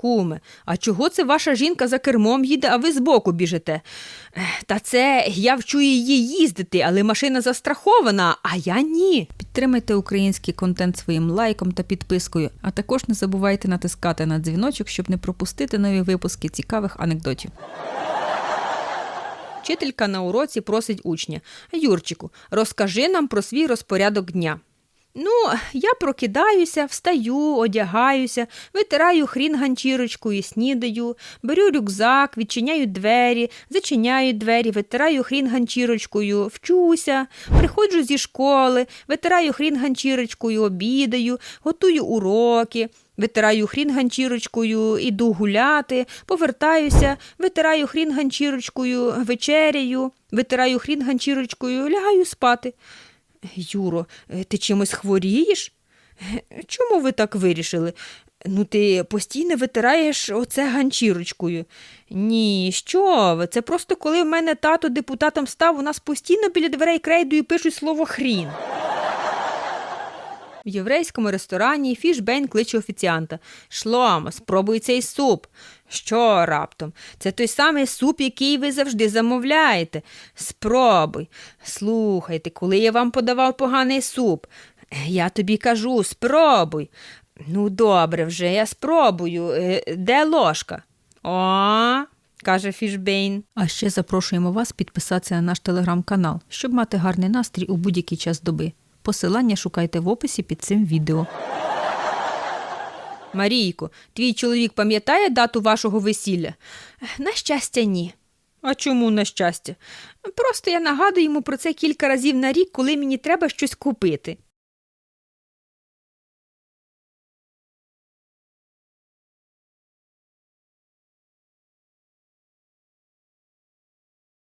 Куме, а чого це ваша жінка за кермом їде, а ви збоку біжите? Та це я вчу її їздити, але машина застрахована, а я ні. Підтримайте український контент своїм лайком та підпискою, а також не забувайте натискати на дзвіночок, щоб не пропустити нові випуски цікавих анекдотів. Вчителька на уроці просить учня Юрчику, розкажи нам про свій розпорядок дня. Ну, я прокидаюся, встаю, одягаюся, витираю хрін ганчірочкою, снідаю, беру рюкзак, відчиняю двері, зачиняю двері, витираю хрін ганчірочкою, вчуся, приходжу зі школи, витираю хрін ганчірочкою, обідаю, готую уроки. Витираю хрін ганчірочкою, іду гуляти, повертаюся, витираю хрін ганчірочкою, вечеряю, витираю хрін ганчірочкою, лягаю спати. Юро, е, ти чимось хворієш? Е, Чому ви так вирішили? Ну, ти постійно витираєш оце ганчірочкою. Ні, що ви? Це просто коли в мене тато депутатом став, у нас постійно біля дверей крейдою пишуть слово хрін. В єврейському ресторані Фішбейн кличе офіціанта. Шломо, спробуй цей суп. Що раптом? Це той самий суп, який ви завжди замовляєте. Спробуй. Слухайте, коли я вам подавав поганий суп, я тобі кажу, спробуй. Ну, добре вже, я спробую. Е, Де ложка? О, каже Фішбейн. А ще запрошуємо вас підписатися на наш телеграм-канал, щоб мати гарний настрій у будь-який час доби. Посилання шукайте в описі під цим відео. Марійко, твій чоловік пам'ятає дату вашого весілля? На щастя, ні. А чому на щастя? Просто я нагадую йому про це кілька разів на рік, коли мені треба щось купити.